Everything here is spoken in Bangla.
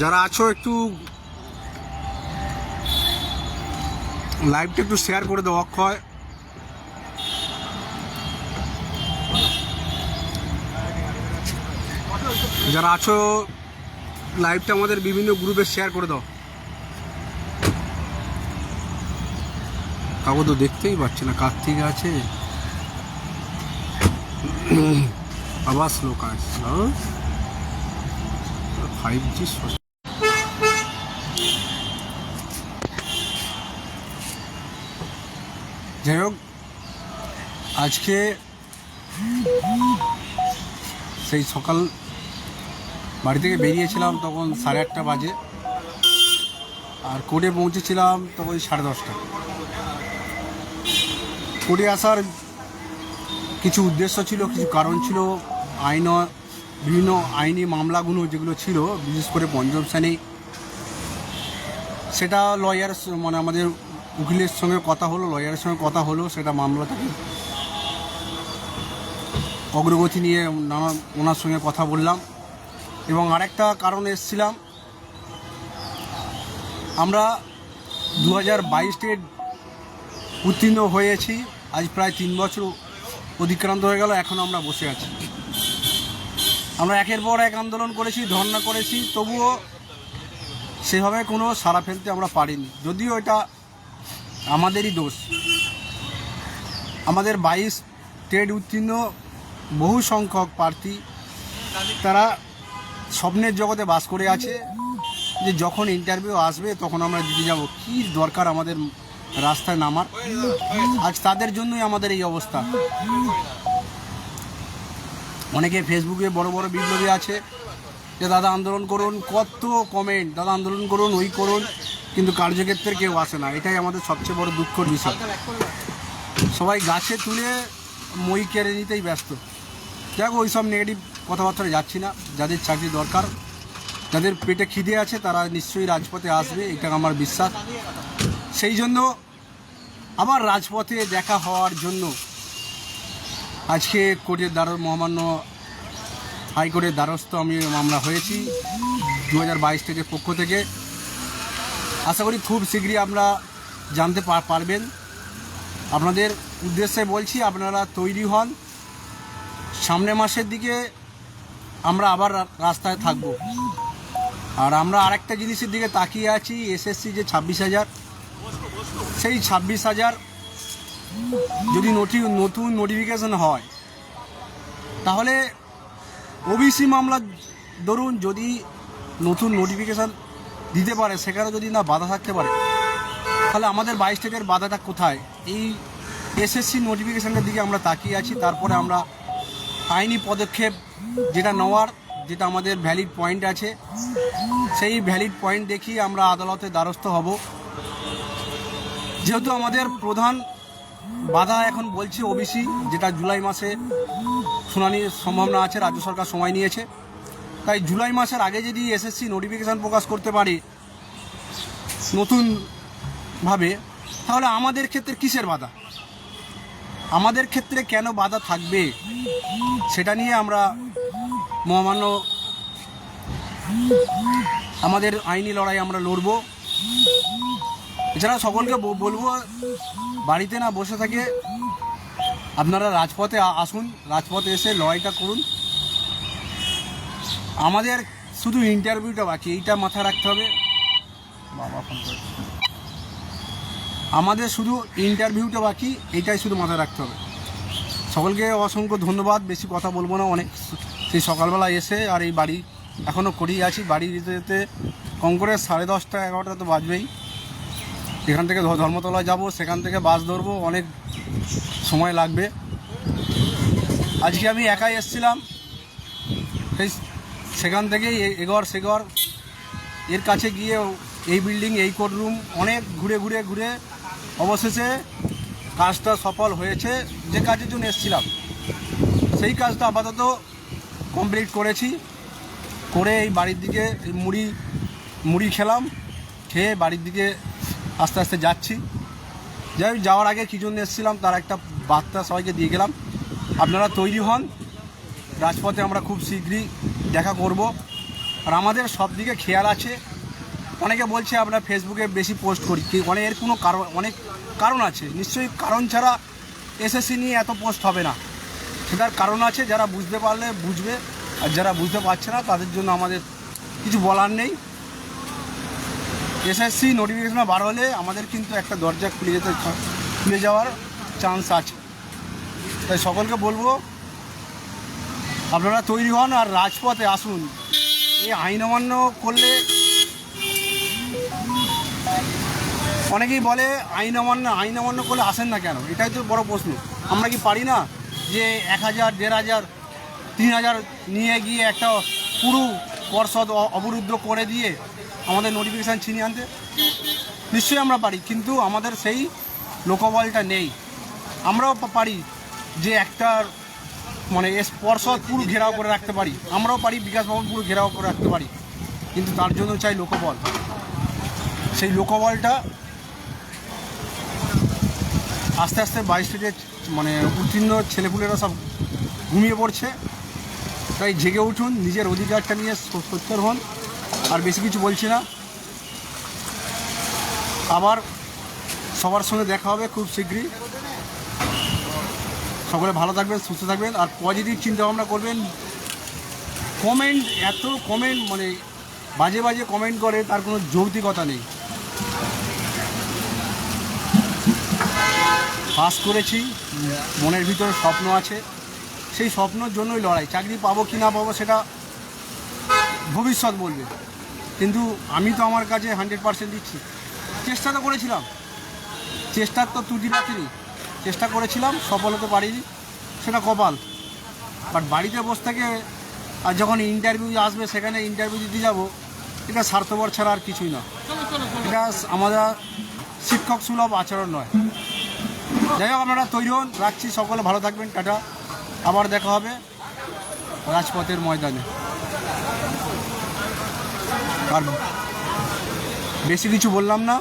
যারা আছো, একটু লাইভটা একটু শেয়ার করে দাও, অক্ষয়। যারা আছো লাইভটা আমাদের বিভিন্ন গ্রুপে শেয়ার করে দাও। কাউকে তো দেখতেই পাচ্ছি না, কার থেকে আছে? আবার স্লো কাজ ফাইভ জি যাই হোক, আজকে সেই সকাল বাড়ি থেকে বেরিয়েছিলাম তখন সাড়ে আটটা বাজে। আর কোর্টে পৌঁছেছিলাম তখন সাড়ে দশটা। কোর্টে আসার কিছু উদ্দেশ্য ছিল, কিছু কারণ ছিল, আইন বিভিন্ন আইনি মামলাগুলো যেগুলো ছিল, বিশেষ করে পঞ্চম শ্রেণি, সেটা লয়ার মানে আমাদের উকিলের সঙ্গে কথা হলো লয়ারের সঙ্গে কথা হলো, সেটা মামলা থেকে অগ্রগতি নিয়ে নানা, ওনার সঙ্গে কথা বললাম। এবং আরেকটা কারণ এসেছিলাম, আমরা দু হাজার বাইশে উত্তীর্ণ হয়েছি, আজ প্রায় তিন বছর অতিক্রান্ত হয়ে গেল, এখন আমরা বসে আছি। আমরা একের পর এক আন্দোলন করেছি, ধর্ণা করেছি, তবুও সেভাবে কোনো সাড়া ফেলতে আমরা পারিনি। যদিও এটা আমাদেরই দোষ। আমাদের বাইশ ট্রেড উত্তীর্ণ বহু সংখ্যক প্রার্থী তারা স্বপ্নের জগতে বাস করে আছে যে যখন ইন্টারভিউ আসবে তখন আমরা দিতে যাব। কি দরকার আমাদের রাস্তায় নামার? আজ তাদের জন্যই আমাদের এই অবস্থা। অনেকে ফেসবুকে বড় বড় বিপ্লবী আছে যে, দাদা, আন্দোলন করুন। কত কমেন্ট দাদা, আন্দোলন করুন, ওই করুন। কিন্তু কার্যক্ষেত্রে কেউ আসে না। এটাই আমাদের সবচেয়ে বড় দুঃখর বিষয়। সবাই গাছে তুলে মই কেড়ে নিতেই ব্যস্ত। দেখো ওই সব নেগেটিভ কথাবার্তা যাচ্ছি না। যাদের চাকরি দরকার, যাদের পেটে খিদে আছে, তারা নিশ্চয়ই রাজপথে আসবে, এটা আমার বিশ্বাস। সেই জন্য আবার রাজপথে দেখা হওয়ার জন্য আজকে কোর্টের দ্বার, মহামান্য হাইকোর্টের দ্বারস্থ আমি, আমরা হয়েছি। দু হাজার বাইশ থেকে পক্ষ থেকে আশা করি খুব শীঘ্রই আমরা জানতে পারবেন। আপনাদের উদ্দেশ্যে বলছি, আপনারা তৈরি হন। সামনে মাসের দিকে আমরা আবার রাস্তায় থাকব। আর আমরা আরেকটা জিনিসের দিকে তাকিয়ে আছি, এসএসসি যে ছাব্বিশ হাজার। সেই ছাব্বিশ হাজার যদি নটি নতুন নোটিফিকেশন হয়, তাহলে ওবিসি মামলা ধরুন, যদি নতুন নোটিফিকেশান দিতে পারে, সেখানে যদি না বাধা থাকতে পারে, তাহলে আমাদের বাইশ স্টেটের বাধাটা কোথায়? এই এসএসসি নোটিফিকেশানের দিকে আমরা তাকিয়ে আছি, তারপরে আমরা আইনি পদক্ষেপ যেটা নেওয়ার, যেটা আমাদের ভ্যালিড পয়েন্ট আছে, সেই ভ্যালিড পয়েন্ট দেখিয়ে আমরা আদালতে দ্বারস্থ হব। যেহেতু আমাদের প্রধান বাধা এখন বলছে ওবিসি যেটা জুলাই মাসে শুনানির সম্ভাবনা আছে, রাজ্য সরকার সময় নিয়েছে। তাই জুলাই মাসের আগে যদি এসএসসি নোটিফিকেশান প্রকাশ করতে পারে নতুনভাবে, তাহলে আমাদের ক্ষেত্রে কিসের বাধা? আমাদের ক্ষেত্রে কেন বাধা থাকবে? সেটা নিয়ে আমরা মহামান্য আমাদের আইনি লড়াই আমরা লড়ব। এছাড়া সকলকে বলব, বাড়িতে না বসে থাকে আপনারা রাজপথে আসুন, রাজপথে এসে লড়াইটা করুন। আমাদের শুধু ইন্টারভিউটা বাকি, এইটা মাথায় রাখতে হবে। বাবা, ফোন। আমাদের শুধু ইন্টারভিউটা বাকি, এইটাই শুধু মাথায় রাখতে হবে। সকলকে অসংখ্য ধন্যবাদ, বেশি কথা বলব না, অনেক সেই সকালবেলা এসে আর এই বাড়ি এখনও করেই আছি। বাড়ি যেতে যেতে কম করে সাড়ে দশটা, এগারোটা তো বাজবেই। এখান থেকে ধর্মতলা যাব, সেখান থেকে বাস ধরবো, অনেক সময় লাগবে। আজকে আমি একাই এসেছিলাম। সেই সেখান থেকেই এগর সেগর। এর কাছে গিয়ে এই বিল্ডিং, এই কোর্টরুম অনেক ঘুরে ঘুরে ঘুরে অবশেষে কাজটা সফল হয়েছে। যে কাজের জন্য এসেছিলাম, সেই কাজটা আপাতত কমপ্লিট করেছি। করে এই বাড়ির দিকে মুড়ি মুড়ি খেলাম, খেয়ে বাড়ির দিকে আস্তে আস্তে যাচ্ছি। যাই যাওয়ার আগে কী জন্য এসেছিলাম তার একটা বার্তা সবাইকে দিয়ে গেলাম। আপনারা তৈরি হন। রাজপথে আমরা খুব শীঘ্রই দেখা করব। আর আমাদের সব দিকে খেয়াল আছে। অনেকে বলছে আমরা ফেসবুকে বেশি পোস্ট করি। অনেক এর কোনো কারণ, অনেক কারণ আছে। নিশ্চয়ই কারণ ছাড়া এসএসসি নিয়ে এত পোস্ট হবে না। সেটার কারণ আছে, যারা বুঝতে পারলে বুঝবে। আর যারা বুঝতে পারছে না, তাদের জন্য আমাদের কিছু বলার নেই। এসএসসি নোটিফিকেশন বার হলে আমাদের কিন্তু একটা দরজা খুলে যেতে, খুলে যাওয়ার চান্স আছে। তাই সকলকে বলব আপনারা তৈরি হন আর রাজপথে আসুন। এই আইন অমান্য করলে অনেকেই বলে আইন অমান্য আইন অমান্য করলে আসেন না কেন? এটাই তো বড় প্রশ্ন। আমরা কি পারি না যে এক হাজার, দেড় হাজার, তিন হাজার নিয়ে গিয়ে একটা পুরো পর্ষদ অবরুদ্ধ করে দিয়ে আমাদের নোটিফিকেশান ছিনিয়ে আনতে? নিশ্চয়ই আমরা পারি, কিন্তু আমাদের সেই লোকবলটা নেই। আমরাও পারি যে একটা মানে এস পর্ষদ পুরো ঘেরাও করে রাখতে পারি। আমরাও পারি, বিকাশ ভবন পুরো ঘেরাও করে রাখতে পারি। কিন্তু তার জন্য চাই লোকবল। সেই লোকবলটা আস্তে আস্তে বাইশ থেকে মানে উত্তীর্ণ ছেলেপুলেরা সব ঘুমিয়ে পড়ছে। তাই জেগে উঠুন, নিজের অধিকারটা নিয়ে স- সোচ্চার হন, আর বেশি কিছু বলছি না। আবার সবার সঙ্গে দেখা হবে খুব শীঘ্রই। সকলে ভালো থাকবেন, সুস্থ থাকবেন আর পজিটিভ চিন্তা ভাবনা করবেন। কমেন্ট এত কমেন্ট মানে বাজে বাজে কমেন্ট করে, তার কোনো যৌক্তিকতা নেই। পাস করেছি, মনের ভিতরে স্বপ্ন আছে, সেই স্বপ্নর জন্যই লড়াই, চাকরি পাবো কি না পাবো সেটা ভবিষ্যৎ বলবে। কিন্তু আমি তো আমার কাছে হান্ড্রেড পার্সেন্ট দিচ্ছি। চেষ্টা তো করেছিলাম। চেষ্টার তো ত্রুটি রাখিনি। চেষ্টা করেছিলাম, সফল হতে পারিনি, সেটা কপাল। বাট বাড়িতে বসে থেকে, আর যখন ইন্টারভিউ আসবে, সেখানে ইন্টারভিউ দিতে যাব, এটা স্বার্থপর ছাড়া আর কিছুই না। এটা আমাদের শিক্ষক সুলভ আচরণ নয়। যাই হোক, আপনারা তৈরি হন, রাখছি, সকলে ভালো থাকবেন, টাটা। আবার দেখা হবে রাজপথের ময়দানে। আর বেশি কিছু বললাম না।